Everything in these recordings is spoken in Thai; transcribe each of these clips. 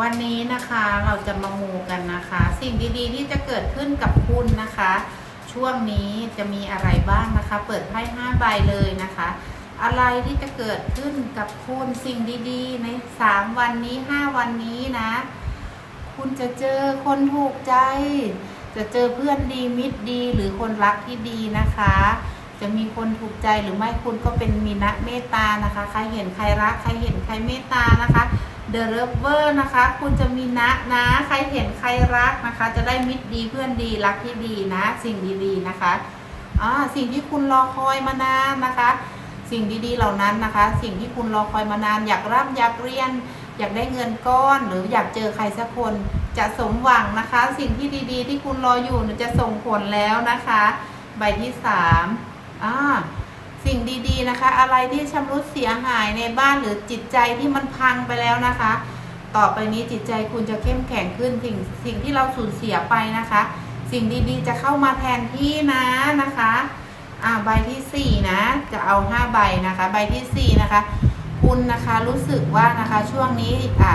วันนี้นะคะเราจะมามูกันนะคะ สิ่งดีๆ ที่จะเกิดขึ้นกับคุณนะคะ ช่วงนี้จะมีอะไรบ้างนะคะ เปิดไพ่ห้าใบเลยนะคะ อะไรที่จะเกิดขึ้นกับคุณสิ่งดีๆ ในสามวันนี้ห้าวันนี้นะ คุณจะเจอคนถูกใจ จะเจอเพื่อนดีมิตรดี หรือคนรักที่ดีนะคะ จะมีคนถูกใจหรือไม่คุณก็เป็นมีนะเมตตานะคะ ใครเห็นใครรัก ใครเห็นใครเมตตานะคะ The Lover นะคะ คุณจะมีนะนะ ใครเห็นใครรักนะคะ จะได้มิตรดีเพื่อนดีรักที่ดีนะ สิ่งดีๆนะคะอ่าสิ่งที่คุณรอคอยมานานนะคะ สิ่งดีๆเหล่านั้นนะคะ สิ่งที่คุณรอคอยมานาน อยากร่ำอยากเรียน อยากได้เงินก้อนหรืออยากเจอใครสักคนจะสมหวังนะคะ สิ่งที่ดีๆ ที่คุณรออยู่จะส่งผลแล้วนะคะ ใบที่สาม นะคะ อะไรที่ชำรุดเสียหายในบ้านหรือจิตใจที่มันพังไปแล้วนะคะ ต่อไปนี้จิตใจคุณจะเข้มแข็งขึ้นสิ่งสิ่งที่เราสูญเสียไปนะคะ สิ่งดีๆจะเข้ามาแทนที่นะนะคะอ่าใบที่สี่นะจะเอาห้าใบนะคะ ใบที่สี่นะคะ คุณนะคะรู้สึกว่านะคะช่วงนี้อะ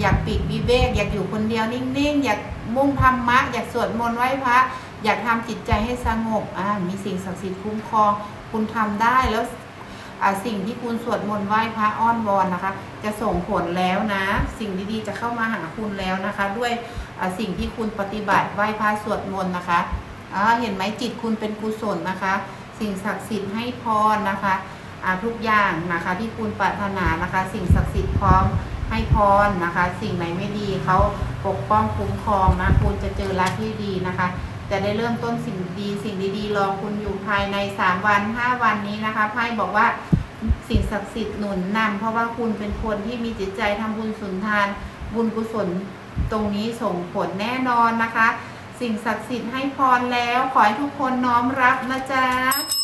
อยากปีกวิเวกอยากอยู่คนเดียวนิ่งๆ อยากมุ่งธรรมะ อยากสวดมนต์ไหว้พระ อยากทำจิตใจให้สงบอ่ามีสิ่งศักดิ์สิทธิ์คุ้มครองคุณทำได้แล้วสิ่งที่คุณสวดมนต์ไหว้พระอ้อนวอนนะคะ จะส่งผลแล้วนะ สิ่งดีๆจะเข้ามาหาคุณแล้วนะคะ ด้วยสิ่งที่คุณปฏิบัติไหว้พระสวดมนต์นะคะเห็นไหมจิตคุณเป็นกุศลนะคะ สิ่งศักดิ์สิทธิ์ให้พรนะคะทุกอย่างนะคะที่คุณปรารถนานะคะ สิ่งศักดิ์สิทธิ์พร้อมให้พรนะคะ สิ่งไหนไม่ดีเขาปกป้องคุ้มครองนะคุณจะเจอรักที่ดีนะคะ จะได้เริ่มต้นสิ่งดีสิ่งดีๆรอคุณอยู่ภายใน 3 วัน 5 วันนี้นะคะไพ่บอกว่าสิ่งศักดิ์สิทธิ์หนุนนำเพราะว่าคุณเป็นคนที่มีจิตใจทำบุญสุนทาน บุญกุศลตรงนี้ส่งผลแน่นอนนะคะ สิ่งศักดิ์สิทธิ์ให้พรแล้ว ขอให้ทุกคนน้อมรับนะจ๊ะ